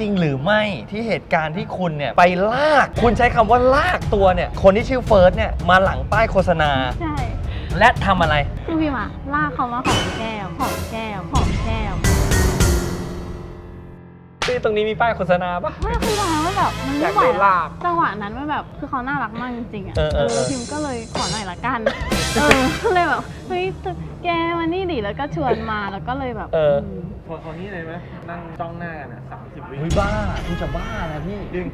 จริงหรือไม่ที่เหตุการณ์ที่คุณเนี่ย ไปลาก คุณใช้คำว่าลากตัวเนี่ย คนที่ชื่อเฟิร์สเนี่ย มาหลังป้ายโฆษณา ใช่และทำอะไร คือพี่มาลากเขามาหอมแก้มหอมแก้มหอมแก้มที่ตรงนี้มีป้ายโฆษณาปะ ไม่คือตอนนั้นมันแบบมันอไม่ยากไหวโดนแล้วลากจังหวะนั้นมันแบบคือเขาน่ารักมากจริงๆอะเออเออเออ พิมก็เลยขอหน่อยละกันเออก็เลยแบบเฮ้ยแกมานี่ดิแล้วก็ชวนมาแล้วก็เลยแบบเออ ม พอคนนี้เลยไหมนั่งจ้องหน้ากันอะสามสิบวิเฮ้ยบ้าคุณจะบ้านะพี่ดึง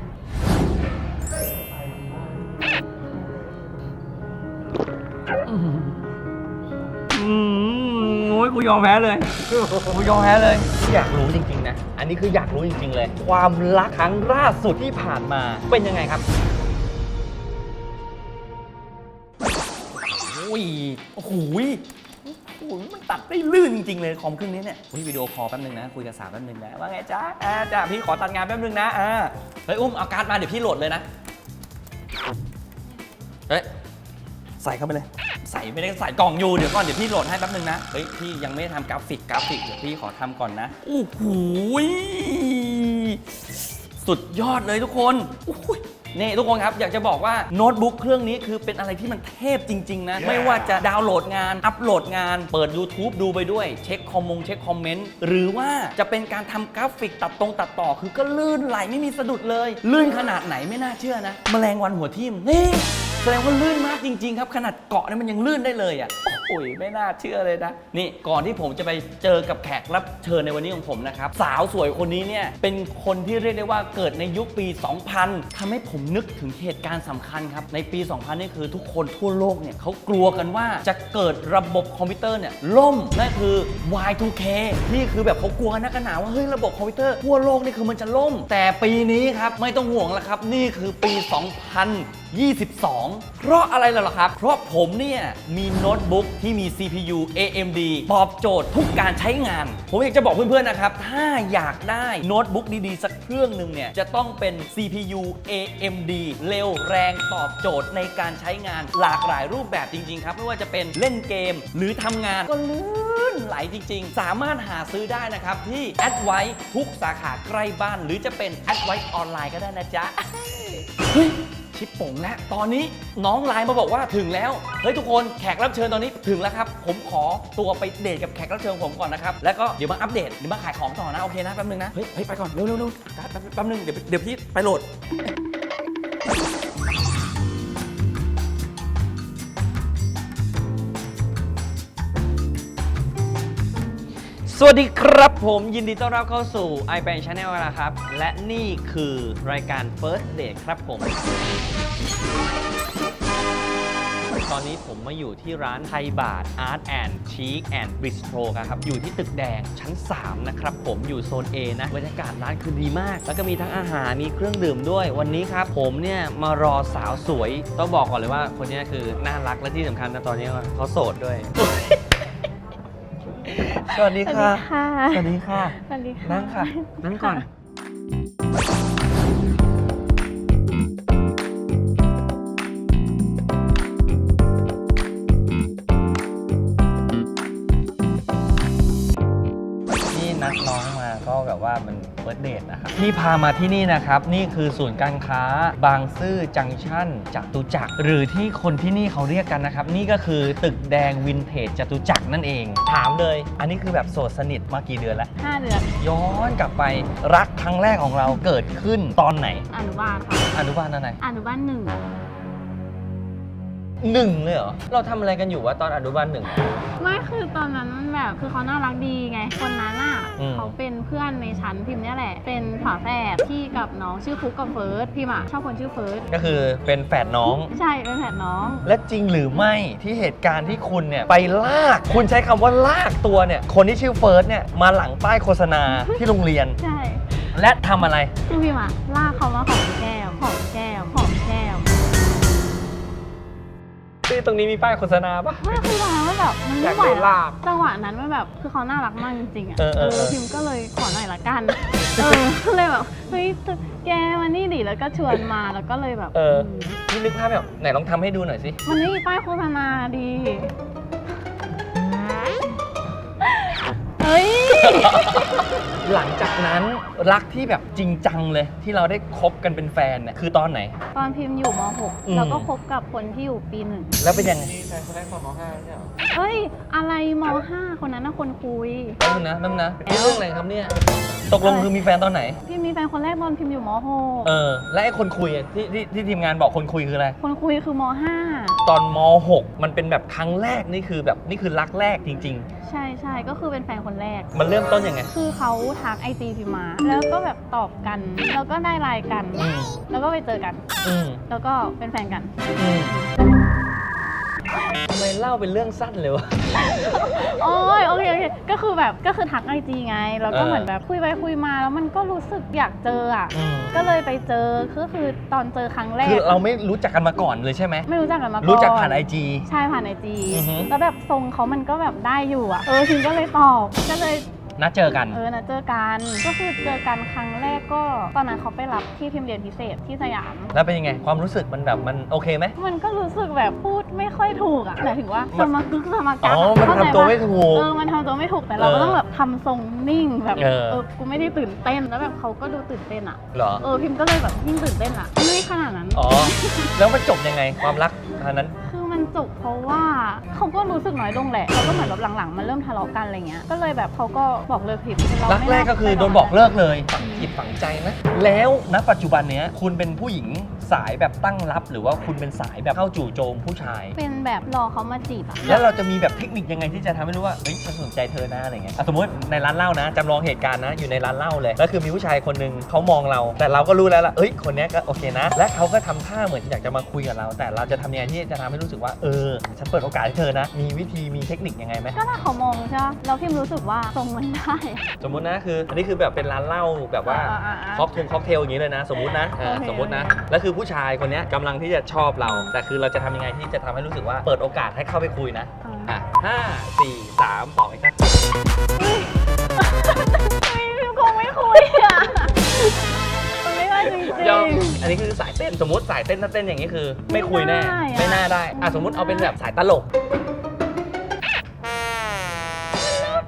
อืมโอ้ยกูยอมแพ้เลยกูยอมแพ้เลย อยากรู้จริงๆนะ อันนี้คืออยากรู้จริงๆเลย ความรักครั้งล่าสุดที่ผ่านมาเป็นยังไงครับโอ้ยโอ้โหย โอ้โหมันตัดได้ลื่นจริงๆเลยคอมเครื่องนี้เนี่ยเฮ้ยวิดีโอคอลแป๊บนึงนะ คุยกับสาวแป๊บนึงนะว่าไงจ๊ะอ่าจ้ะพี่ขอตัดงานแป๊บนึงนะอ่าเฮ้ยอุ้มเอาการ์ดมาเดี๋ยวพี่โหลดเลยนะเฮ้ยใส่เข้าไปเลย ใส่ไม่ได้ใส่กล่องอยู่เดี๋ยวก่อนเดี๋ยวพี่โหลดให้แป๊บนึงนะเฮ้ยพี่ยังไม่ได้ทำกราฟิกกราฟิกเดี๋ยวพี่ขอทำก่อนนะโอ้โหยสุดยอดเลยทุกคนโอ้โหย นี่ทุกคนครับอยากจะบอกว่าโน้ตบุ๊กเครื่องนี้คือเป็นอะไรที่มันเทพจริง ๆ นะ ไม่ว่าจะดาวน์โหลดงาน อัปโหลดงาน เปิด YouTube ดูไปด้วย เช็คคอมมงเช็คคอมเมนต์ หรือว่าจะเป็นการทำกราฟิกตัดตรงตัดต่อ คือก็ลื่นไหลไม่มีสะดุดเลย ลื่นขนาดไหนไม่น่าเชื่อนะ แมลงวันหัวทิ่มนี่แสดงว่าลื่นมากจริง ๆ ครับ ขนาดเกาะเนี่ยมันยังลื่นได้เลยอะโอ้ ยไม่น่าเชื่อเลยนะ นี่ก่อนที่ผมจะไปเจอกับแขกรับเชิญในวันนี้ของผมนะครับ สาวสวยคนนี้เนี่ย เป็นคนที่เรียกได้ว่าเกิดในยุคปี 2000ทำให้ผมนึกถึงเหตุการณ์สำคัญครับ ในปี 2000 นี่คือทุกคนทั่วโลกเนี่ยเขากลัวกันว่าจะเกิดระบบคอมพิวเตอร์เนี่ยล่มนั่นคือ Y2K นี่คือแบบเขากลัวนักหนาว่าเฮ้ยระบบคอมพิวเตอร์ทั่วโลกนี่คือมันจะล่ม แต่ปีนี้ครับไม่ต้องห่วงแล้วครับ นี่คือปี 2022 เพราะอะไรล่ะครับ เพราะผมเนี่ยมีโน้ตบุ๊กที่มี CPU AMD ตอบโจทย์ทุกการใช้งาน ผมอยากจะบอกเพื่อนๆนะครับ ถ้าอยากได้โน้ตบุ๊กดีๆ สักเครื่องหนึ่งเนี่ย จะต้องเป็น CPU AMD เร็วแรงตอบโจทย์ในการใช้งานหลากหลายรูปแบบจริงๆครับ ไม่ว่าจะเป็นเล่นเกมหรือทำงานก็ลื่นไหลจริง ๆ สามารถหาซื้อได้นะครับ ที่ a d v i ทุกสาขาใกล้บ้าน หรือจะเป็น a d v i ออนไลน์ก็ได้นะจ๊ะเฮ้ย ชิปป่งแล้วตอนนี้น้องไลน์มาบอกว่าถึงแล้ว เฮ้ยทุกคนแขกรับเชิญตอนนี้ถึงแล้วครับ ผมขอตัวไปเดทกับแขกรับเชิญผมก่อนนะครับ แล้วก็เดี๋ยวมาอัปเดตเดี๋ยวมาขายของต่อนะ โอเคนะแป๊บนึงนะ เฮ้ยเฮ้ยไปก่อน เร็วเร็วเร็วแป๊บแป๊บนึงเดี๋ยวเดี๋ยวพี่ไปโหลด สวัสดีครับผมยินดีต้อนรับเข้าสู่ i p a n Channel นะครับ และนี่คือรายการ First Date ครับผม ตอนนี้ผมมาอยู่ที่ร้านไทยบาท Art and Chic and Bistro ครับ อยู่ที่ตึกแดงชั้น 3 นะครับ ผมอยู่โซน A นะ บรรยากาศร้านคือดีมาก แล้วก็มีทั้งอาหาร มีเครื่องดื่มด้วย วันนี้ครับผมเนี่ยมารอสาวสวย ต้องบอกก่อนเลยว่าคนนี้คือน่ารักและที่สำคัญนะตอนนี้เขาโสดด้วย สวัสดีสวัสค่ะดีค่ะ สวัสดีค่ะ สวัสดีค่ะ นั่งค่ะ นั่งก่อน นะครับ ที่พามาที่นี่นะครับ นี่คือศูนย์การค้า บางซื่อจังชั่นจตุจักรหรือที่คนที่นี่เขาเรียกกันนะครับ นี่ก็คือตึกแดงวินเทจจตุจักรนั่นเอง ถามเลย อันนี้คือแบบโสดสนิทมากี่เดือนแล้ว ห้าเดือนย้อนกลับไปรักครั้งแรกของเราเกิดขึ้นตอนไหน อนุบาลค่ะอนุบาลอะไร อนุบาลหนึ่ง หนึ่งเลยเหรอ เราทำอะไรกันอยู่วะตอนอนุบาลหนึ่ง ไม่คือตอนนั้นมันแบบคือเขาน่ารักดีไง คนนั้นอะอืม เขาเป็นเพื่อนในชั้นพิมพ์เนี่ยแหละ เป็นฝาแฝดพี่กับน้องชื่อฟุกกับเฟิร์สพิมพ์อะชอบคนชื่อเฟิร์สก็คือเป็นแฝดน้อง ใช่เป็นแฝดน้อง และจริงหรือไม่ที่เหตุการณ์ที่คุณเนี่ยไปลาก คุณใช้คำว่าลากตัวเนี่ยคนที่ชื่อเฟิร์สเนี่ยมาหลังป้ายโฆษณาที่โรงเรียน ใช่ และทำอะไร คือพิมพ์อะลากเขามาหอมแก้มหอมแก้ม ที่ตรงนี้มีป้ายโฆษณาปะ ไม่คือตอนนั้นมันแบบมันอไม่ยากไหวโดนแล้วลากจังหวะนั้นมันแบบคือเขาน่ารักมากจริงๆอะเออเออเออ พิมก็เลยขอหน่อยละกันเออก็เลยแบบเฮ้ยแกมานี่ดิแล้วก็ชวนมาแล้วก็เลยแบบเออมพี่นึกภาพแบบไหนลองทำให้ดูหน่อยสิ มันไม่มีป้ายโฆษณาดีเฮ้ย หลังจากนั้นรักที่แบบจริงจังเลยที่เราได้คบกันเป็นแฟนเนี่ยคือตอนไหน ตอนพิมพ์อยู่ม อืม .6 แล้วก็คบกับคนที่อยู่ปีหนึ่งแล้วเป็นยังไงนี่แฟนคนแรกตอนม .5 ไม่ใช่เหรอเฮ้ย อะไรม .5 คนนั้นน่ะคนคุยแป๊บนึงนะแป๊บนึงนะนี่เรื่องอะไรครับเนี่ยตกลงคือมีแฟนตอนไหน พิมพ์มีแฟนคนแรกตอนพิมพ์อยู่ม เออและไอ้คนคุยอะที่ที่ที่ทีมงานบอกคนคุยคืออะไร .6 คนคุยคือมตอนม .6 มันเป็นแบบครั้งแรกนี่คือแบบนี่คือรักแรกจริง .5 ใช่ใช่ก็คือเป็นแฟนคนแรก ๆ มันเริ่มต้นยังไง คือเขาทักไอจีพิมพ์มา แล้วก็แบบตอบกัน แล้วก็ได้ไลน์กัน อืม แล้วก็ไปเจอกัน อืมแล้วก็เป็นแฟนกัน อืม ทำไมเล่าเป็นเรื่องสั้นเลยวะ โอ้ยโอเคโอเคก็คือแบบก็คือทักไอจีไง แล้วก็เออเหมือนแบบคุยไปคุยมาแล้วมันก็รู้สึกอยากเจออะ อืม ก็เลยไปเจอก็คือตอนเจอครั้งแรกคือเราไม่รู้จักกันมาก่อนเลยใช่ไหม ไม่รู้จักกันมาก่อนรู้จักผ่านไอจี ใช่ผ่านไอจีอือฮึ แล้วแบบทรงเขามันก็แบบได้อยู่อะ เออพิมก็เลยตอบ ก็เลย นัดเจอกัน เออนะเจอกัน ก็คือเจอกันครั้งแรกก็ตอนนั้นเขาไปรับที่พิมเรียนพิเศษที่สยาม แล้วเป็นยังไง ความรู้สึกมันแบบมันโอเคไหม มันก็รู้สึกแบบพูดไม่ค่อยถูกอะหมายถึงว่าสมากึกสมากัอ๋กออะมันเข้าใจทำตัวปะไม่ถูก เออมันทำตัวไม่ถูกแต่เราเอก็อต้องแบบทำทรงนิ่งแบบเออ เออกูไม่ได้ตื่นเต้นแล้วแบบเขาก็ดูตื่นเต้นอะเหรอ เออพิมก็เลยแบบยิ่งตื่นเต้นอะไม่ขนาดนั้น อ๋อ แล้วมันจบยังไง ความรักอันนั้นคือมัน จบเพราะว่าเขาก็รู้สึกน้อยลงแหละเขาก็เหมือนแบบหลังๆมันเริ่มทะเลาะกันอะไรเงี้ยก็เลยแบบเขาก็บอกเลิกผิดเรารักไม่แรกน่าก็คือไปโดนบอกเลิกเลยฝังจิตฝังใจนะแล้วณปัจจุบันเนี้ยคุณเป็นผู้หญิงสายแบบตั้งรับหรือว่าคุณเป็นสายแบบเข้าจู่โจมผู้ชาย เป็นแบบรอเขามาจีบอะแล้วเราจะมีแบบเทคนิคยังไงที่จะทำให้รู้ว่าเฮ้ยฉันสนใจเธอนะอะไรเงี้ยอะสมมติในร้านเหล้านะจำลองเหตุการณ์นะอยู่ในร้านเหล้าเลยแล้วคือมีผู้ชายคนหนึ่งเขามองเรา แต่เราก็รู้แล้วล่ะเอ้ยคนเนี้ยก็โอเคนะ และเขาก็ทำท่าเหมือนอยากจะมาคุยกับเรา แต่เราจะทำยังไงที่จะทำให้รู้สึกว่าเออ ฉันเปิดโอกาสให้เธอนะ มีวิธีมีเทคนิคยังไงไหม ก็ถ้าเขามองใช่ปะเราพิมรู้สึกว่าทรงมันได้ สมมุตินะคือ อันนี้คือแบบเป็นร้านเหล้าแบบว่าอ่าอ่าอ่าค็อกทงค็อกเทลอย่างนี้เลยนะ สมมุตินะอ่าโอเค สมมุตินะ แล้วคือผู้ชายคนเนี้ยกำลังที่จะชอบเรา แต่คือเราจะทำยังไงที่จะทำให้รู้สึกว่าเปิดโอกาสให้เข้าไปคุยนะ อ่าอะห้าสี่สามสองอีกครับไม่พิมคงไม่คุยอะ ยอมๆอันนี้คือสายเต้นสมมติสายเต้นถ้าเต้นอย่างนี้คือ ไม่คุยแน่ไม่ได้อะไม่น่าได้อะสมมติเอาเป็นแบบสายตลก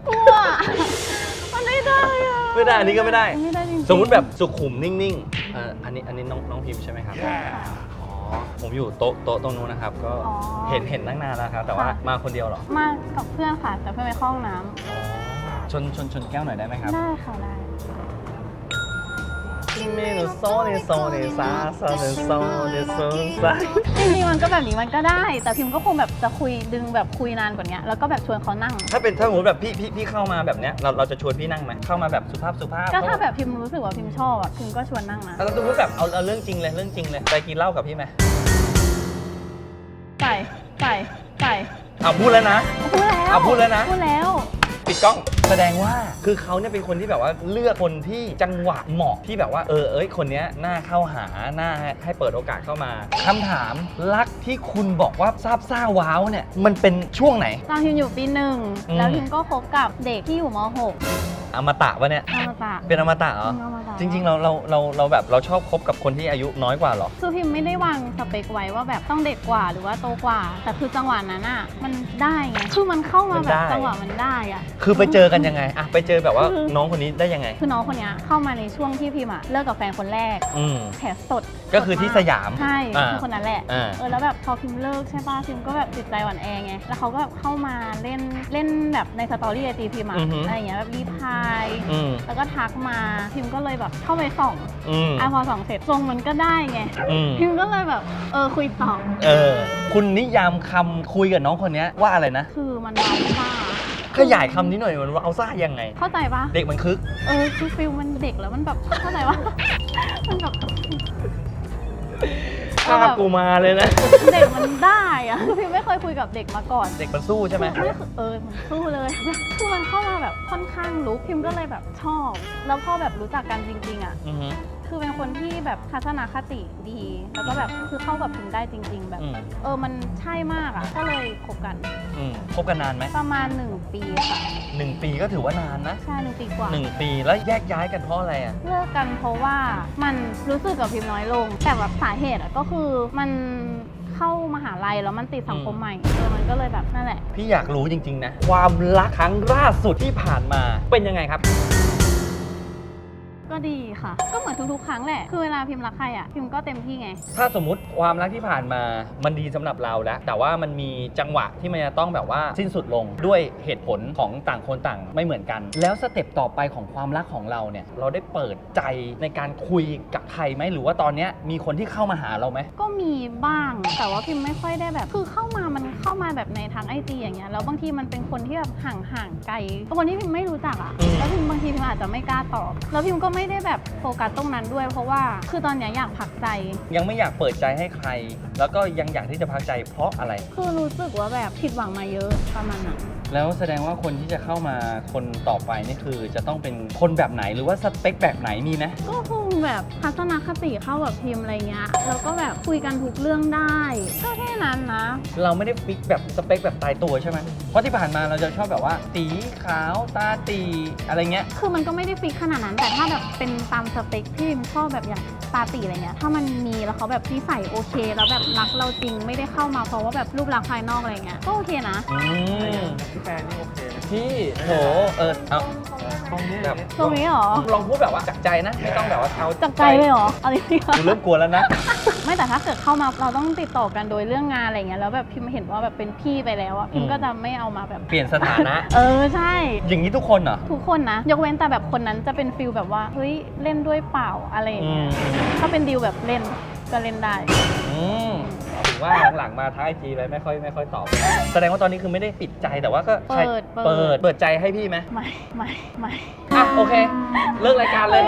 กลัวมันไม่ได้อะไม่ได้อันนี้ก็ไม่ได้ ไม่ได้จริงๆสมมุติแบบสุขุมนิ่งๆเอ่ออันนี้อันนี้น้องน้องพิมพ์ใช่ไหมครับ อ๋อ ผมอยู่โต๊ะโต๊ะตรงนู้นนะครับ ก็อ๋อเห็นเห็นตั้งนานแล้วครับ แต่ว่าค่ะ มาคนเดียวเหรอมากับเพื่อนค่ะ แต่เพื่อนไปเข้าห้องน้อ๋อชนชนชนแก้วหน่อยได้ไหมครับำได้ค่ะได้ เมนูโซเนโซเนซาโซเนโซเนโซซาจริงๆมันก็แบบนี้มันก็ได้ แต่พิมก็คงแบบจะคุยดึงแบบคุยนานกว่านี้แล้วก็แบบชวนเขานั่ง ถ้าเป็นถ้าสมมติแบบพี่พี่พี่เข้ามาแบบเนี้ยเราเราจะชวนพี่นั่งไหมเข้ามาแบบสุภาพสุภาพก็ถ้าแบบพิมรู้สึกว่าพิมชอบอะพิมก็ชวนนั่งนะเราสมมติแบบเอาเอาเรื่องจริงเลยเรื่องจริงเลยไปกินเหล้ากับพี่ไหมไปไปไปเอาพูดแล้วนะพูดแล้วอะพูดแล้วนะพูดแล้วปิดกล้อง แสดงว่าคือเขาเนี่ยเป็นคนที่แบบว่าเลือกคนที่จังหวะเหมาะที่แบบว่าเออเอ้ยคนเนี้ยน่าเข้าหาน่าให้ให้เปิดโอกาสเข้ามาคำถามรักที่คุณบอกว่าซาบซ่าว้าวเนี่ยมันเป็นช่วงไหน ตอนพิมอยู่ปีหนึ่งอืม แล้วพิมก็คบกับเด็กที่อยู่ม .6 อมตะวะเนี่ยอมตะ เป็นอมตะเหรออมตะ จริง ๆ เราเราเราเราแบบเราชอบคบกับคนที่อายุน้อยกว่าเหรอ คือพิมไม่ได้วางสเปคไว้ว่าแบบต้องเด็กกว่าหรือว่าโตกว่า แต่คือจังหวะนั้นอะ มันได้ไงคือมันเข้ามามันแบได้ บจังหวะมันได้อะ คือไปเจอกันยังไงอะไปเจอแบบว่าคือน้องคนนี้ได้ยังไง คือน้องคนเนี้ยเข้ามาในช่วงที่พิมอะเลิกกับแฟนคนแรกอืม แผลสดก็คือที่สยามใช่อ่าคือคนนั้นแหละ อ่า เออแล้วแบบพอพิมเลิกใช่ป่ะพิมก็แบบจิตใจหวั่นแอไง แล้วเขาก็แบบเข้ามาเล่นเล่นแบบในสตอรี่ไอจีพิมอะอือฮึอะไรอย่างเงี้ยแบบรีพาย อืมแล้วก็ทักมาพิมก็เลยแบบเข้าไปส่องอืมอะพอส่องเสร็จทรงมันก็ได้ไง อืมพิมก็เลยแบบ เออคุยต่อ เออ คุณนิยามคำคุยกับน้องคนเนี้ยว่าอะไรนะ คือมันเบาซ่า ขยายคำนี้หน่อยมันว่าเอาซ่ายังไง เข้าใจปะเด็กมันคึก เออคือฟิลมันเด็กแล้วมันแบบเข้าใจปะมันแบบภาพกูมาเลยนะ เด็กมันได้อะคือพิมไม่เคยคุยกับเด็กมาก่อน เด็กมันสู้ใช่ไหมไม่คือเออมันสู้เลย คือมันเข้ามาแบบค่อนข้างลุกพิมก็เลยแบบชอบ แล้วพอแบบรู้จักกันจริงๆอะ อือฮึ คือเป็นคนที่แบบทัศนคติดี แล้วก็แบบคือเข้ากับพิมได้จริง ๆ แบบ อืม เออมันใช่มากอะ ก็เลยคบกันอืมคบกันนานไหมประมาณ 1 ปีค่ะหนึ่งปีก็ถือว่านานนะใช่หนึ่งปีกว่า หนึ่งปีแล้วแยกย้ายกันเพราะอะไรอะ เลิกกันเพราะว่ามันรู้สึกกับพิมน้อยลง แต่แบบสาเหตุอะก็คือมันเข้ามหาลัยแล้วมันติดสังคมอืมใหม่เออมันก็เลยแบบนั่นแหละ พี่อยากรู้จริง ๆ นะ ความรักครั้งล่าสุดที่ผ่านมาเป็นยังไงครับ ก็ดีค่ะ ก็เหมือนทุกๆ ครั้งแหละ คือเวลาพิมพ์รักใครอะพิมพ์ก็เต็มที่ไง ถ้าสมมติความรักที่ผ่านมามันดีสำหรับเราแล้ว แต่ว่ามันมีจังหวะที่มันจะต้องแบบว่าสิ้นสุดลงด้วยเหตุผลของต่างคนต่างไม่เหมือนกัน แล้วสเต็ปต่อไปของความรักของเราเนี่ย เราได้เปิดใจในการคุยกับใครไหมหรือว่าตอนเนี้ยมีคนที่เข้ามาหาเราไหม ก็มีบ้าง แต่ว่าพิมพ์ไม่ค่อยได้แบบ คือเข้ามามันเข้ามาแบบในทางไอจีอย่างเงี้ย แล้วบางทีมันเป็นคนที่แบบห่างๆไกลคนที่พิมพ์ไม่รู้จักอะอืม แล้วพิมพ์บางทีพิมพ์อาจจะไม่กล้าตอบ แล้วพิมพ์ก็ไม่ได้แบบโฟกัสตรงนั้นด้วย เพราะว่าคือตอนเนี้ยอยากพักใจ ยังไม่อยากเปิดใจให้ใคร แล้วก็ยังอยากที่จะพักใจเพราะอะไร คือรู้สึกว่าแบบผิดหวังมาเยอะประมาณนั้น แล้วแสดงว่าคนที่จะเข้ามาคนต่อไปนี่คือจะต้องเป็นคนแบบไหนหรือว่าสเปคแบบไหนมีไหมก็คงแบบทัศนคติเข้ากับพิมพ์อะไรเงี้ยแล้วก็แบบคุยกันทุกเรื่องได้ ก็แค่นั้นนะ เราไม่ได้ฟิกแบบสเปคแบบตายตัวใช่ไหมเพราะที่ผ่านมาเราจะชอบแบบว่าตีขาวตาตีอะไรเงี้ย คือมันก็ไม่ได้ฟิกขนาดนั้น แต่ถ้าแบบเป็นตามสเปคที่พิมชอบแบบอย่างตาตีอะไรเงี้ยถ้ามันมีแล้วเขาแบบนิสัยโอเค แล้วแบบรักเราจริงไม่ได้เข้ามาเพราะว่าแบบรูปลักษณ์ภายนอกอะไรเงี้ยก็โอเคนะ อืมพี่แฟนนี่โอเคไหมพี่โหเออเอาตรงนี้แบบตรงนี้เหรอ ลองพูดแบบว่าจากใจนะ ไม่ต้องแบบว่าเอาจากใจเลยเหรอเอาจริงๆกูเริ่มกลัวแล้วนะ ไม่แต่ถ้าเกิดเข้ามาเราต้องติดต่อกันโดยเรื่องงานอะไรเงี้ยแล้วแบบพิมเห็นว่าแบบเป็นพี่ไปแล้วอะพิมอืมก็จะไม่เอามาแบบ เปลี่ยนสถานะ เออใช่ อย่างนี้ทุกคนเหรอ ทุกคนนะ ยกเว้นแต่แบบคนนั้นจะเป็นฟิลแบบว่าเฮ้ยเล่นด้วยเปล่าอะไรอย่างเงี้ยอืม ถ้าเป็นดิวแบบเล่นก็เล่นได้ อืม ถือว่าหลังๆมาท้ายจีเลยไม่ค่อยไม่ค่อยตอบ แสดงว่าตอนนี้คือไม่ได้ปิดใจแต่ว่าก็ใช่เปิดเปิเปิดดเปิดใจให้พี่ไหมไม่ไม่ไม่อะโอเค เลิกรายการเลย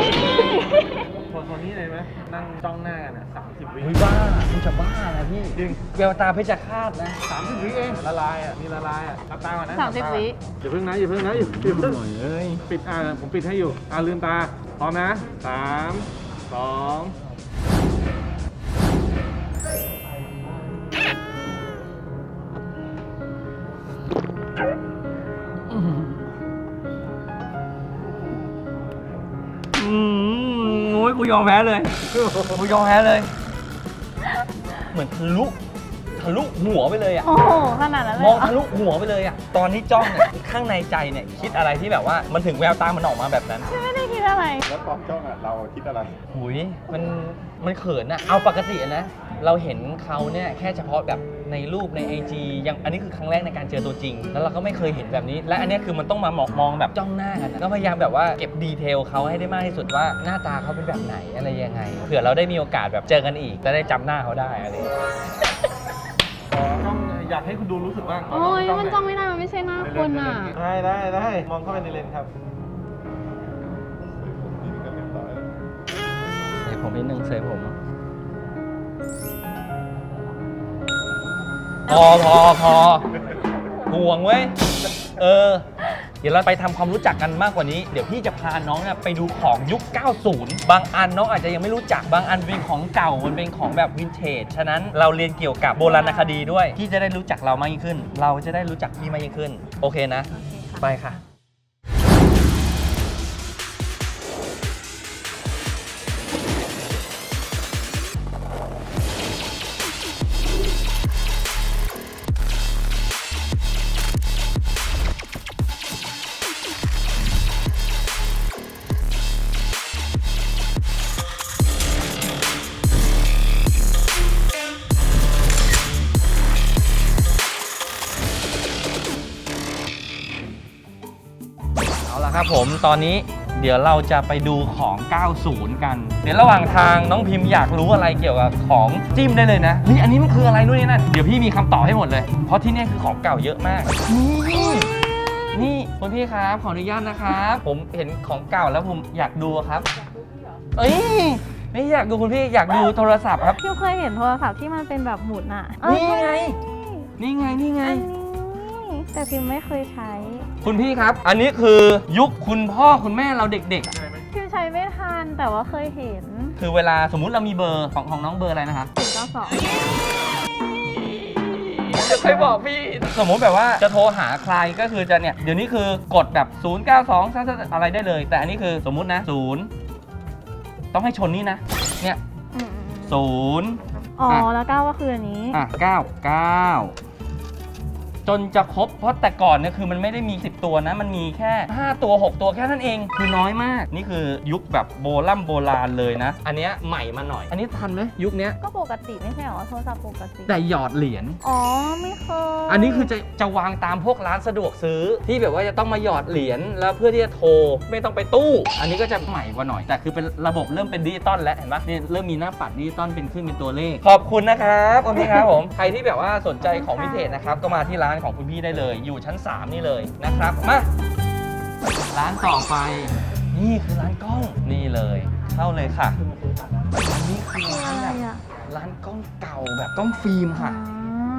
คนคนนี้เลยไหมนั่งจ้องหน้ากันอะสามสิบวิอุ้ยบ้าคุณจะบ้านะพี่จริงแววตาเพชรฆาตนะ สามสิบวิเองละลายอะมีละลายอะรับตาก่อนนะสามสิบหลับตวิอย่าเพิ่งนะอย่าเพิ่งนะอย่าอย่าเพิ่งปิดอ่าผมปิดให้อยู่อ่าลืมตาพร้อมนะสามสอง กูยอมแพ้เลยกูยอมแพ้เลย เหมือนทะลุทะลุหัวไปเลยอะโอ้โหขนาดนั้นเลยมองเหรอทะลุหัวไปเลยอะตอนที่จ้องเนี่ยข้างในใจเนี่ยคิดอะไรที่แบบว่ามันถึงแววตามันออกมาแบบนั้นไม่ได้คิดอะไร แล้วตอนจ้องอะเราคิดอะไร หุยมันมันเขินอะเอาปกติอะนะ เราเห็นเขาเนี่ยแค่เฉพาะแบบ ในรูปใน IG ยังอันนี้คือครั้งแรกในการเจอตัวจริง แล้วเราก็ไม่เคยเห็นแบบนี้ และอันเนี้ยคือมันต้องมามองมองแบบจ้องหน้ากันอะก็พยายามแบบว่าเก็บดีเทลเขาให้ได้มากที่สุดว่าหน้าตาเขาเป็นแบบไหนอะไรยังไงเผื่อเราได้มีโอกาสแบบเจอกันอีกจะได้จำหน้าเขาได้อะไรอย่างเงี้ยขอจ้องอยากให้คุณดูรู้สึกว่าขโอ้ยหมันจ้องไม่ได้มันไม่ใช่หน้าคนอะ ได้ได้ได้มองเข้าไปในเลนส์ครับนี่ก็เรียบร้อยแล้วเสยผมนิดนึงเสยผม พอพอพอห่วงเว้ย เออ เดี๋ยวเราไปทำความรู้จักกันมากกว่านี้ เดี๋ยวพี่จะพาน้องเนี่ยไปดูของยุค 90 บางอันน้องอาจจะยังไม่รู้จัก บางอันเป็นของเก่า มันเป็นของแบบวินเทจ ฉะนั้นเราเรียนเกี่ยวกับโบราณคดีด้วย พี่จะได้รู้จักเรามากยิ่งขึ้น เราจะได้รู้จักพี่มากยิ่งขึ้น โอเคนะไปค่ะเอาละ ครับผมตอนนี้เดี๋ยวเราจะไปดูของ 90 กัน เดี๋ยวระหว่างทางน้องพิมพ์อยากรู้อะไรเกี่ยวกับของจิ้มได้เลยนะนี่อันนี้มันคืออะไรนู่นนี่นั่นเดี๋ยวพี่มีคำตอบให้หมดเลย เพราะที่นี่คือของเก่าเยอะมาก นี่นี่คุณพี่ครับขออนุญาตนะครับผมเห็นของเก่าแล้วผมอยากดูครับ เอ้ยไม่อยากดูคุณพี่อยากดูโทรศัพท์ครับ พี่เคยเห็นโทรศัพท์ที่มันเป็นแบบหมุนอะนี่ไงเออนี่ไงนี่ไง อันนี้ แต่พิมไม่เคยใช้ คุณพี่ครับ อันนี้คือยุคคุณพ่อคุณแม่เราเด็กๆอะพิมใช้ไม่ทันแต่ว่าเคยเห็นคือเวลาสมมุติเรามีเบอร์ของของน้องเบอร์อะไรนะคะถึงเก้าสองจะเคยบอกพี่ สมมุติแบบว่าจะโทรหาใครก็คือจะเนี่ย เดี๋ยวนี้คือกดแบบ 0 9 2 3อะไรได้เลย แต่อันนี้คือสมมุตินะ 0 ต้องให้ชนนี่นะ เนี่ย อืม0อ๋ออะแล้วเก้าก็คืออันนี้ อะ 9 9 จนจะครบเพราะแต่ก่อนเนี่ยคือมันไม่ได้มี 10 ตัวนะ มันมีแค่ 5 ตัว 6 ตัวแค่นั้นเอง คือน้อยมาก นี่คือยุคแบบโบราณโบราณเลยนะ อันเนี้ยใหม่มาหน่อย อันนี้ทันไหมยุคเนี้ยก็ปกติไม่ใช่หรอโทรศัพท์ปกติ แต่หยอดเหรียญ อ๋อไม่เคยอันนี้คือจะจะวางตามพวกร้านสะดวกซื้อ ที่แบบว่าจะต้องมาหยอดเหรียญแล้วเพื่อที่จะโทรไม่ต้องไปตู้ อันนี้ก็จะใหม่กว่าหน่อย แต่คือเป็นระบบเริ่มเป็นดิจิตอลแล้วเห็นปะเนี่ยเริ่มมีหน้าปัดดิจิตอลเป็นขึ้นเป็นตัวเลข ขอบคุณนะครับคุณพี่ครับผมใครที่แบบว่าสนใจของวิเทจนะครับก็มาที่ร้านของคุณพี่ได้เลย อยู่ชั้น 3 นี่เลยนะครับ มา ร้านต่อไป นี่คือร้านกล้องนี่เลย เข้าเลยค่ะอันนี้คือคือร้าอะนไรแบบอะร้านกล้องเก่าแบบกล้องฟิล์มค่ะ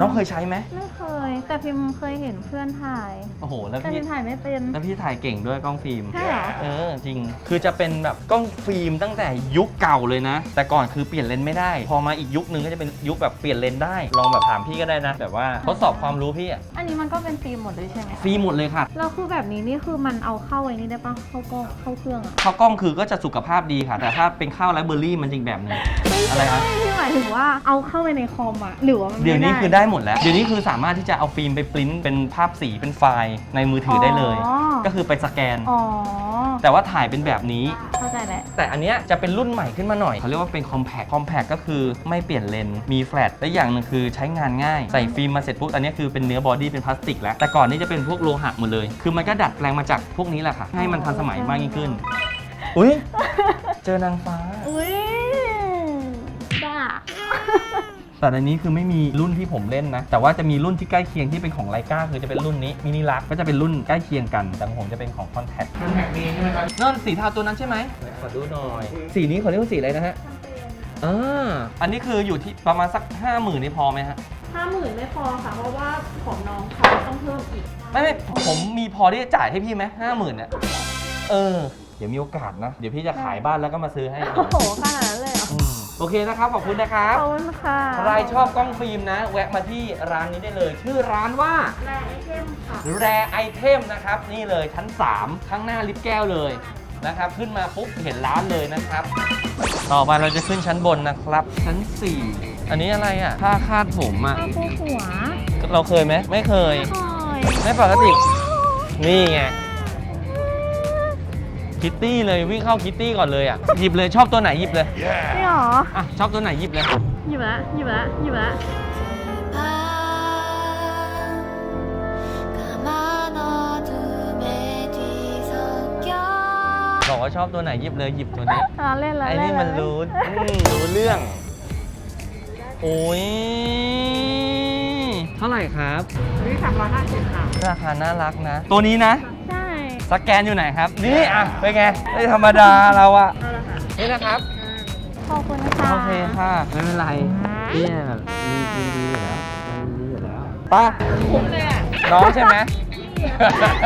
น้องเคยใช้ไหมไม่เคย แต่พิมพ์เคยเห็นเพื่อนถ่าย โอ้โห แล้วแต่พี่พิมพ์ถ่ายไม่เป็น แล้วพี่ถ่ายเก่งด้วยกล้องฟิล์ม ใช่เหรอ เออจริง คือจะเป็นแบบกล้องฟิล์มตั้งแต่ยุคเก่าเลยนะ แต่ก่อนคือเปลี่ยนเลนส์ไม่ได้ พอมาอีกยุคนึงก็จะเป็นยุคแบบเปลี่ยนเลนส์ได้ ลองแบบถามพี่ก็ได้นะ แบบว่าทดสอบความรู้พี่อะอันนี้มันก็เป็นฟิล์มหมดเลยใช่ไหมฟิล์มหมดเลยค่ะ แล้วคือแบบนี้นี่คือมันเอาเข้าไอ้นี่ได้ปะเข้ากล้องเข้าเครื่องอะข้าวกล้องคือก็จะสุขภาพดีค่ะ แต่ถ้าเป็นข้าวไรเบอร์รี่มันจริงแบบหนึงอะไรครับไม่ที่หมายถึงว่าเอาเข้าไปในคอมอะหรือว่ามันไม่เดี๋ยวนี้คือได้หมดแล้ว เดี๋ยวนี้คือสามารถที่จะเอาฟิล์มไปปริ้นเป็นภาพสีเป็นไฟล์ในมือถือได้เลยอ๋อก็คือไปสแกน อ๋อ แต่ว่าถ่ายเป็นแบบนี้ เข้าใจแล้ว แต่อันเนี้ยจะเป็นรุ่นใหม่ขึ้นมาหน่อยเขาเรียกว่าเป็น compact compact ก็คือไม่เปลี่ยนเลนส์มีแฟลชและอย่างหนึ่งคือใช้งานง่าย ใส่ฟิล์มมาเสร็จปุ๊บอันเนี้ยคือเป็นเนื้อบอดี้เป็นพลาสติกแล้วแต่ก่อนนี้จะเป็นพวกโลหะหมดเลย คือมันก็ดัดแปลงมาจากพวกนี้แหละค่ะให้มันทันสมัยมากยิ่งขึ้น อุ้ยเจอนางฟ้า อุ้ยบ้า แต่ในนี้คือไม่มีรุ่นที่ผมเล่นนะ แต่ว่าจะมีรุ่นที่ใกล้เคียงที่เป็นของไลกาคือจะเป็นรุ่นนี้มินิลักก็จะเป็นรุ่นใกล้เคียงกันแต่ของผมจะเป็นของคอนแทคคอนแทคมีใช่ไหมครับนั่นสีเทาตัวนั้นใช่ไหมขอดูหน่อย สีนี้เขาเรียกว่าสีอะไรนะฮะอ่าอันนี้คืออยู่ที่ประมาณสัก 5 0,000นี่พอไหมฮะห้าหมื่นไม่พอค่ะ เพราะว่าของน้องเขาต้องเพิ่มอีก ไม่ไม่ผมมีพอที่จะจ่ายให้พี่ไหมห้าหมื่นเนี่ยเออ เดี๋ยวมีโอกาสนะ เดี๋ยวพี่จะขายบ้านแล้วก็มาซื้อให้ โอ้โหขนาดนั้นเลยเหรออืม โอเคนะครับขอบคุณนะครับ ขอบคุณค่ะใครชอบกล้องฟิล์มนะ แวะมาที่ร้านนี้ได้เลย ชื่อร้านว่า แรไอเทมค่ะแรไอเทมนะครับ นี่เลยชั้น 3 ข้างหน้าลิฟต์แก้วเลยนะครับ ขึ้นมาปุ๊บเห็นร้านเลยนะครับ ต่อไปเราจะขึ้นชั้นบนนะครับ ชั้น 4 อันนี้อะไรอะผ้าคาดผมอะข้าวปูหัว เราเคยไหมไม่เคยคอยไม่ปกตินี่ไง คิตตี้เลยวิ่งเข้าคิตตี้ก่อนเลยอะหยิบเลยชอบตัวไหนหยิบเลยนี่หรออะชอบตัวไหนหยิบเลยหยิบละหยิบละหยิบละบอกว่าชอบตัวไหนหยิบเลยหยิบตัวนี้เราเล่นแล้วไอ้นี่มันรู้อืมรู้เรื่อง โอ้ยเท่าไหร่ครับนี่สามร้อยห้าสิบค่ะราคาน่ารักนะ ตัวนี้นะใช่ สแกนอยู่ไหนครับ นี่อะเป็นไงไม่ธรรมดาเราอะนี่นะครับ ขอบคุณค่ะโอเคค่ะ ไม่เป็นไรเนี่ยมีมีดีอยู่แล้วมีดีอยู่แล้วป้าคุ้มเลยอะน้องใช่ไหม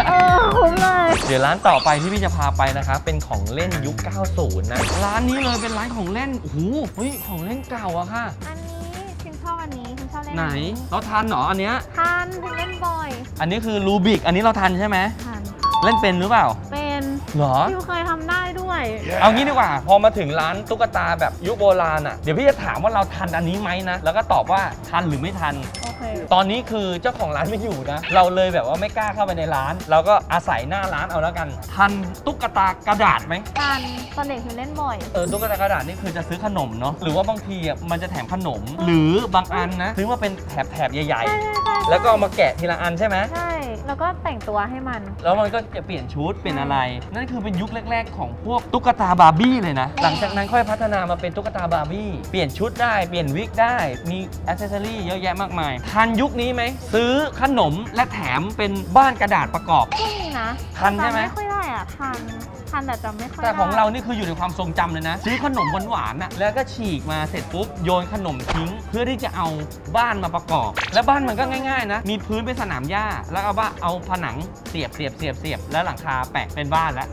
เออคุ้มเลย เดี๋ยวร้านต่อไปที่พี่จะพาไปนะครับ เป็นของเล่นยุค 90 นะ ร้านนี้เลยเป็นร้านของเล่นโอ้โหเฮ้ยของเล่นเก่าอะค่ะ อันนี้พิมชอบอันนี้พิมชอบเล่นไหน เราทันเหรออันเนี้ยทานพิมเล่นบ่อย อันนี้คือรูบิก อันนี้เราทันใช่ไหมทาน เล่นเป็นหรือเปล่า เป็นเหรอพิมเคยทำได้ด้วย เอางี้ดีกว่า พอมาถึงร้านตุ๊กตาแบบยุคโบราณอะ เดี๋ยวพี่จะถามว่าเราทันอันนี้ไหมนะ แล้วก็ตอบว่าทันหรือไม่ทัน โอเค ตอนนี้คือเจ้าของร้านไม่อยู่นะ เราเลยแบบว่าไม่กล้าเข้าไปในร้าน เราก็อาศัยหน้าร้านเอาแล้วกัน ทันตุ๊กตากระดาษไหมทานตอนเด็กพิมเล่นบ่อย เออตุ๊กตากระดาษนี่คือจะซื้อขนมเนาะ หรือว่าบางทีอะมันจะแถมขนม หรือบางอันนะซื้อมาเป็นแถบแถบๆใหญ่ใช่ใช่ใช่ๆ แล้วก็เอามาแกะทีละอันใช่ไหม ใช่ แล้วก็แต่งตัวให้มัน แล้วมันก็จะเปลี่ยนชุดเปลี่ยนอะไรนั่นคือเป็นยุคแรก ๆ ของพวกตุ๊กตาบาร์บี้เลยนะ หลังจากนั้นค่อยพัฒนามาเป็นตุ๊กตาบาร์บี้ เปลี่ยนชุดได้ เปลี่ยนวิกได้ มีอ c เซสซอรี่เยอะแยะมากมาย ทันยุคนี้ไหม ซื้อขนมและแถมเป็นบ้านกระดาษประกอบก็มีนะทันใช่ไหม จำไม่ค่อยได้อะทัน ทันแต่จำไม่ค่อยแต่ของได้เรานี่คืออยู่ในความทรงจำเลยนะ ซื้อขนมหวานๆน่ะแล้วก็ฉีกมาเสร็จปุ๊บโยนขนมทิ้ง เพื่อที่จะเอาบ้านมาประกอบ แล้วบ้านมันก็ง่ายๆนะ มีพื้นเป็นสนามหญ้า แล้วเอาว่าเอาผนังเสียบเสียบเสียบเสียบแล้วหลังคาแปะเป็นบ้านแล้ว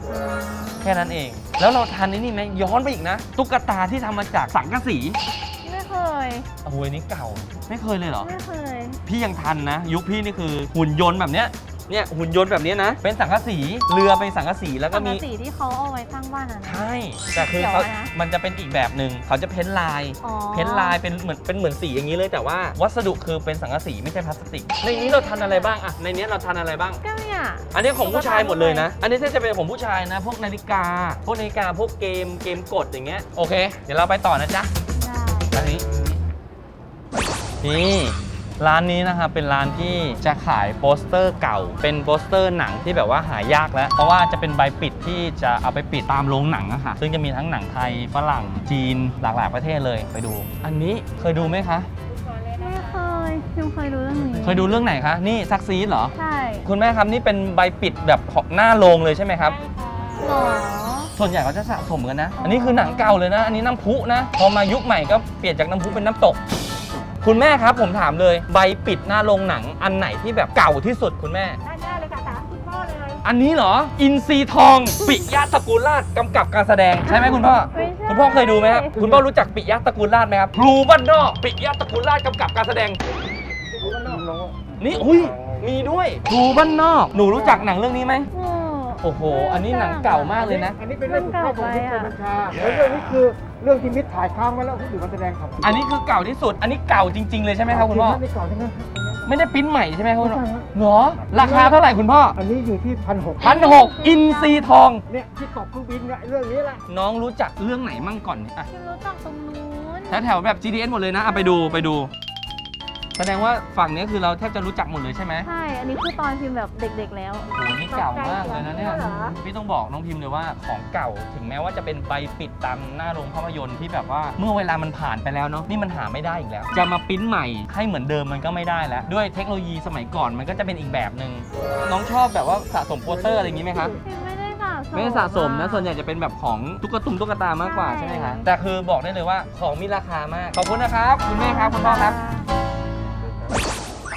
แค่นั้นเอง แล้วเราทันไอ้นี่ไหมย้อนไปอีกนะ ตุ๊กตาที่ทำมาจากสังกะสีไม่เคย โอ้โหอันนี้เก่า ไม่เคยเลยเหรอ ไม่เคย พี่ยังทันนะ ยุคพี่นี่คือหุ่นยนต์แบบเนี้ย เนี่ยหุ่นยนต์แบบนี้นะ เป็นสังกะสีเรือเป็นสังกะสีแล้วก็ปกมีติที่เขาเอาไว้ตั้งบ้านอะนะ ใช่แต่คือเขาเดี๋ยวนะ มันจะเป็นอีกแบบหนึ่งเขาจะเพ้นลาย อ๋อเพ้นลายเป็นเหมือนเป็นเหมือนสีอย่างนี้เลยแต่ว่าวัสดุคือเป็นสังกะสีไม่ใช่พลาสติก ในนี้เราทันอะไรบ้างอะในนี้เราทันอะไรบ้าง ก็เนี่ยอันนี้ของผู้ชายหมดเลยนะ อันนี้ถ้าจะเป็นของผู้ชายนะ พวกนาฬิกา พวกนาฬิกาพวกเกมเกมกดอย่างเงี้ยโอเค เดี๋ยวเราไปต่อนะจ๊ะได้ร้านนี้นี่ ร้านนี้นะครับเป็นร้านที่จะขายโปสเตอร์เก่า เป็นโปสเตอร์หนังที่แบบว่าหายากแล้ว เพราะว่าจะเป็นใบปิดที่จะเอาไปปิดตามโรงหนังอะค่ะ ซึ่งจะมีทั้งหนังไทยฝรั่งจีนหลากหลายประเทศเลยไปดู อันนี้เคยดูไหมคะ ไม่เคยยังเคยรู้เรื่องนี้เคยดูเรื่องไหนคะ นี่ซักซีดเหรอ ใช่คุณแม่ครับนี่เป็นใบปิดแบบของหน้าโรงเลยใช่ไหมครับ หรอส่วนใหญ่เขาจะสะสมกันนะ อันนี้คือหนังเก่าเลยนะ อันนี้น้ำพุนะ พอมายุคใหม่ก็เปลี่ยนจากน้ำพุเป็นน้ำตก คุณแม่ครับผมถามเลยใบปิดหน้าโรงหนังอันไหนที่แบบเก่าที่สุดคุณแม่ได้เลยค่ะตามคุณพ่อเลย อันนี้เหรอ อินซีทอง ปิยะตระกูลราชกำกับการแสดงใช่ไหมคุณพ่อ ไม่ใช่ คุณพ่อเคยดูไหมครับคุณพ่อรู้จักปิยะตระกูลราชไหมครับครูบ้านนอกปิยะตระกูลราชกำกับการแสดง นี่อุ้ยมีด้วยครูบ้านนอก หนูรู้จักหนังเรื่องนี้ไหมโอ้ โอ้โห อันนี้หนังเก่ามากเลยนะ อันนี้เป็นเรื่องของข้าวของที่เป็นบัญชาแล้วเรื่องนี้คือเรื่องที่มิตรถ่ายค้างไว้แล้วผู้ถือการแสดงครับอันนี้คือเก่าที่สุด อันนี้เก่าจริง ๆ เลยใช่ไหมครับคุณพ่อจริงๆไม่เก่าทั้งนั้นครับไม่ได้ปริ้นใหม่ใช่ไหมครับคุณพ่อไม่ใช่ครับเหรอราคาเท่าไหร่คุณพ่ออันนี้อยู่ที่พันหกพันหกอินซีทอง เนี่ยที่ตกเครื่องบินเนี่ยเรื่องนี้แหละ น้องรู้จักเรื่องไหนมั่งก่อนอะฉันรู้จักตรงนู้นแถวแถวๆแบบ GDS หมดเลยนะเอาไปดูไปดู แสดงว่าฝั่งนี้คือเราแทบจะรู้จักหมดเลยใช่ไหมใช่ อันนี้คือตอนพิมพ์แบบเด็กๆแล้ว โอ้โหนี่เก่ามากเลยนะเนี่ย เหรอ พี่ต้องบอกน้องพิมพ์เลยว่าของเก่าถึงแม้ว่าจะเป็นใบปิดตามหน้าโรงภาพยนตร์ที่แบบว่าเมื่อเวลามันผ่านไปแล้วเนาะนี่มันหาไม่ได้อีกแล้ว จะมาปริ้นใหม่ให้เหมือนเดิมมันก็ไม่ได้แล้ว ด้วยเทคโนโลยีสมัยก่อนมันก็จะเป็นอีกแบบหนึ่งน้องชอบแบบว่าสะสมโปสเตอร์อะไรอย่างนี้ไหมคะ พิมไม่ได้สะสมไม่ได้สะสมนะส่วนใหญ่จะเป็นแบบของตุ๊กตุมตุ๊กตามากกว่าใช่ ใช่ไหมคะแต่คือบอกได้เลยว่าของมีราคามาก ขอบคุณนะครับ คุณแม่ครับ คุณพ่อครับ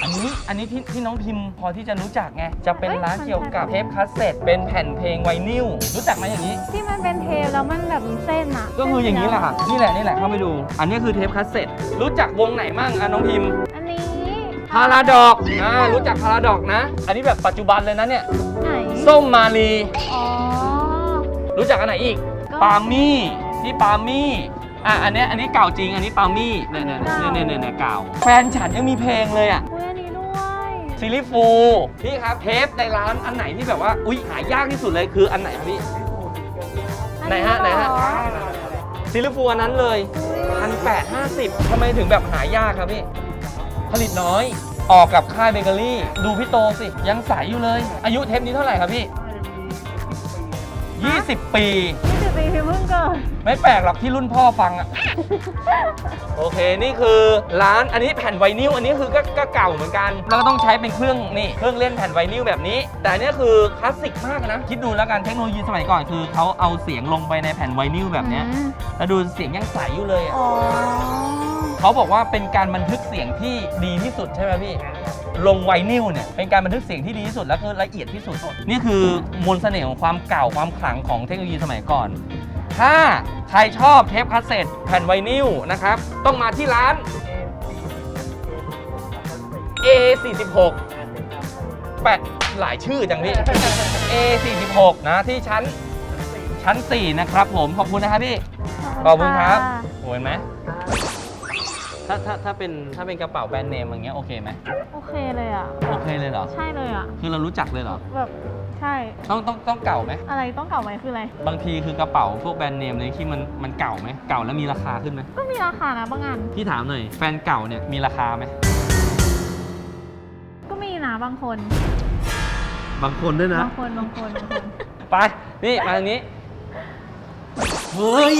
อันนี้อันนี้ที่ที่น้องพิมพ์พอที่จะรู้จักไง จะเป็นร้านเกี่ยวกับเทปคาสเซ็ตเป็นแผ่นเพลงไวนิลรู้จักไหมอย่างนี้ ที่มันเป็นเทปแล้วมันแบบมีเส้นอะก็คืออย่างนี้แหละค่ะนี่แหละนี่แหละเข้าไปดู อันนี้คือเทปคาสเซ็ตรู้จักวงไหนมั่งอะน้องพิมพ์อันนี้พาราดอกอ่ารู้จักพาราดอกนะ อันนี้แบบปัจจุบันเลยนะเนี่ยไหนส้มมาลีอ๋อรู้จักอันไหนอีกก็ปามี่ที่ปามี่อะอันเนี้ยอันนี้เก่าจริงอันนี้ปามี่เนี่ยเนี่ยเนี่ยเนี่ยเนี่ยเนี่ยเก่าแฟนฉันยังมีเพลงเลยอะอุ้ยอันนี้ด้วย ซิลิฟูพี่ครับเทปในร้านอันไหนที่แบบว่า อุ้ยหายากที่สุดเลยคืออันไหนครับพี่อัไหนฮะไหนฮะรอซิลิฟูอันนั้นเลยพันแปดห้าสิบทำไมถึงแบบหายากครับพี่ ผลิตน้อย ออกกับค่ายเบเกอรี่ ดูพี่โตสิ ยังใสอยู่เลย อายุเทปนี้เท่าไหร่ครับพี่ 20 ปี นี่สิบปีพิมเพิ่งเกิดไม่แปลกหรอกที่รุ่นพ่อฟังอะ โอเค นี่คือร้านอันนี้แผ่นไวนิลอันนี้คือก็ก็เก่าเหมือนกัน แล้วก็ต้องใช้เป็นเครื่องนี่เครื่องเล่นแผ่นไวนิลแบบนี้ แต่อันเนี้ยคือคลาสสิกมากนะ คิดดูแล้วกันเทคโนโลยีสมัยก่อนคือเขาเอาเสียงลงไปในแผ่นไวนิลแบบเนี้ยอืมแล้วดูเสียงยังใสอยู่เลยอะอ๋อเขาบอกว่าเป็นการบันทึกเสียงที่ดีที่สุดใช่ไหมพี่ ลงไวนิลเนี่ยเป็นการบันทึกเสียงที่ดีที่สุดแล้วก็ละเอียดที่สุด นี่คือมนต์เสน่ห์ของความเก่าความขลังของเทคโนโลยีสมัยก่อน ถ้าใครชอบเทปคาสเซ็ตแผ่นไวนิลนะครับ ต้องมาที่ร้าน A46 แปะหลายชื่อจังพี่ A46 นะที่ชั้นชั้น 4 นะครับผม ขอบคุณนะครับพี่ ขอบคุณครับะโหเห็นไหม ถ้าถ้าถ้าเป็นถ้าเป็นกระเป๋าแบรนด์เนมอย่างเงี้ยโอเคไหมโอเคเลยอะโอเคเลยเหรอ ใช่เลยอะ คือเรารู้จักเลยเหรอ แบบใช่ ต้องต้องต้องเก่าไหม อะไรต้องเก่าไหมคืออะไร บางทีคือกระเป๋าพวกแบรนด์เนมเนี่ยที่มันมันเก่าไหมเก่าแล้วมีราคาขึ้นไหมก็มีราคานะบางอัน พี่ถามหน่อยแฟนเก่าเนี่ยมีราคาไหมก็มีนะบางคน บางคนด้วยนะ บางคนบางคนบางคน ไป นี่มาทางนี้ เฮ้ย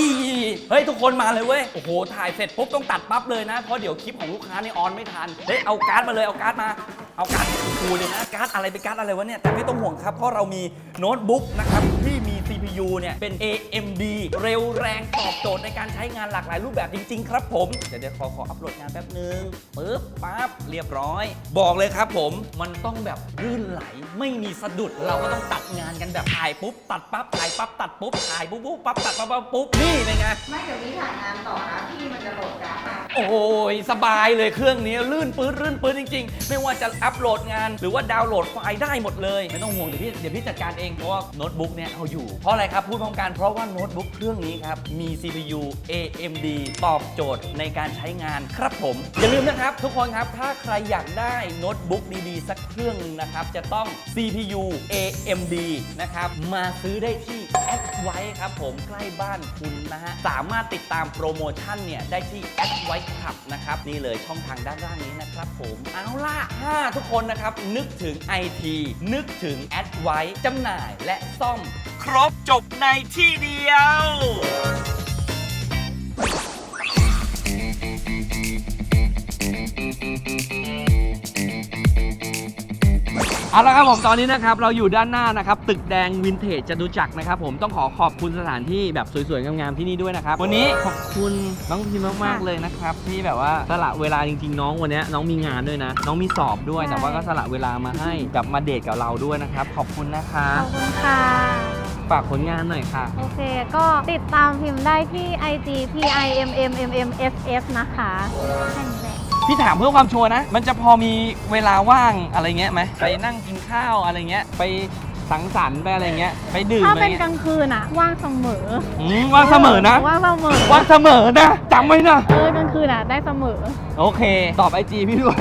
เฮ้ย ทุกคนมาเลยเว้ย โอ้โห ถ่ายเสร็จปุ๊บต้องตัดปั๊บเลยนะ เพราะเดี๋ยวคลิปของลูกค้านี่ออนไม่ทัน เฮ้ย เอาการ์ดมาเลย เอาการ์ดมา เอาการ์ดคูเลยนะ การ์ดอะไรเป็นการ์ดอะไรวะเนี่ย แต่ไม่ต้องห่วงครับ เพราะเรามีโน้ตบุ๊กนะครับที่มี CPU เนี่ย เป็น AMD เร็วแรงตอบโจทย์ในการใช้งานหลากหลายรูปแบบจริง ๆ ครับผม เดี๋ยวเดี๋ยวขอขออัปโหลดงานแป๊บนึงปึ๊บปั๊บเรียบร้อย บอกเลยครับผมมันต้องแบบลื่นไหลไม่มีสะดุดเราก็ต้องตัดงานกันแบบถ่ายปุ๊บตัดปั๊บถ่ายปั๊บตัดปุ๊บถ่ายปุ๊บปุ๊บปั๊บตัดปั๊บปั๊บปุ๊บนี่เป็นไง ไม่เดี๋ยวมีถ่ายงานต่อนะที่มันจะโหลดกราฟมาโอโอ้ยสบายเลยเครื่องนี้ลื่นปื๊ดลื่นปื๊ดจริง ๆ ไม่ว่าจะอัปโหลดงาน หรือว่าดาวน์โหลดไฟล์ได้หมดเลย ไม่ต้องห่วงเดี๋ยวพี่เดี๋ยวพี่จัดการเองเพราะว่าโน้ตบุ๊กเนี่ยเอาอยู่เพราะอะไรครับ พูดพร้อมกันเพราะว่าโน้ตบุ๊กเครื่องนี้ครับ มี CPU AMD ตอบโจทย์ในการใช้งานครับผม อย่าลืมนะครับทุกคนครับ ถ้าใครอยากได้โน้ตบุ๊กดีๆ สักเครื่องนะครับ จะต้อง CPU AMD นะครับ มาซื้อได้ที่ a d w i ครับผมใกล้บ้านคุณนะฮะ สามารถติดตามโปรโมชั่นเนี่ยได้ที่ a d w i ครับนะครับ นี่เลยช่องทางด้านล่างนี้นะครับผมเอาล่ะถ้าทุกคนนะครับ นึกถึง IT นึกถึง a d w i จำหน่ายและซ่อมครบจบในที่เดียว เอาละครับผมตอนนี้นะครับเราอยู่ด้านหน้านะครับตึกแดงวินเทจจตุจักรนะครับผมต้องขอขอบคุณสถานที่แบบสวยๆงามๆที่นี่ด้วยนะครับวันนี้ขอบคุณน้องพิมมากๆเลยนะครับที่แบบว่าสละเวลาจริง ๆ น้องวันนี้น้องมีงานด้วยนะ น้องมีสอบด้วยใช่แต่ว่าก็สละเวลามาให้แบบมาเดทกับเราด้วยนะครับขอบคุณนะคะ ขอบคุณค่ะ ฝากผลงานหน่อยค่ะ โอเค ก็ติดตามพิมพ์ได้ที่ IG P I M M M M S S นะคะแค่นี้แหละ พี่ถามเพื่อความชัวร์นะ มันจะพอมีเวลาว่างอะไรเงี้ยไหมไปนั่งกินข้าวอะไรเงี้ย ไป สังสรรค์ไปอะไรเงี้ยไปดื่มถ้าอะไรเป็นกเงี้ยลางคืนอะว่างเสมออืมว่างเสมอนะ ว่างเสมอว่างเสมอนะจำไว้นะ เออกลางคืนอะได้เสมอ โอเค ตอบไอจีพี่ด้วย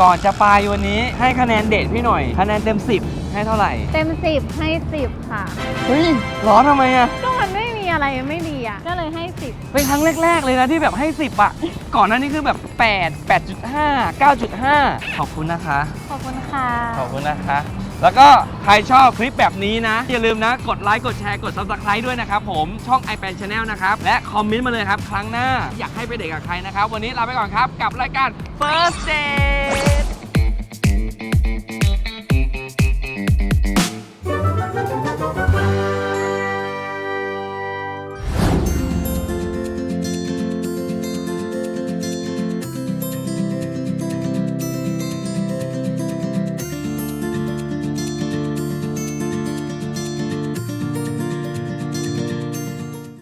ก่อนจะไปวันนี้ให้คะแนนเดทพี่หน่อย คะแนนเต็ม 10 ให้เท่าไหร่ เต็ม10ให้10ค่ะ เฮ้ยร้อนทำไมอะก็มันไม่มีอะไรไม่ดีอะก็เลยให้10เป็นครั้งแรก ๆ เลยนะที่แบบให้ 10อะก่อนหน้านี้คือแบบ 8 8.5 9.5 ขอบคุณนะคะ ขอบคุณค่ะ ขอบคุณนะคะ แล้วก็ใครชอบคลิปแบบนี้นะ อย่าลืมนะ กดไลค์ กดแชร์ กด subscribe ด้วยนะครับผม ช่อง iPad Channel นะครับ และคอมเมนต์มาเลยครับ ครั้งหน้าอยากให้ไปเด็กกับใครนะครับ วันนี้ลาไปก่อนครับ กับรายการ First Day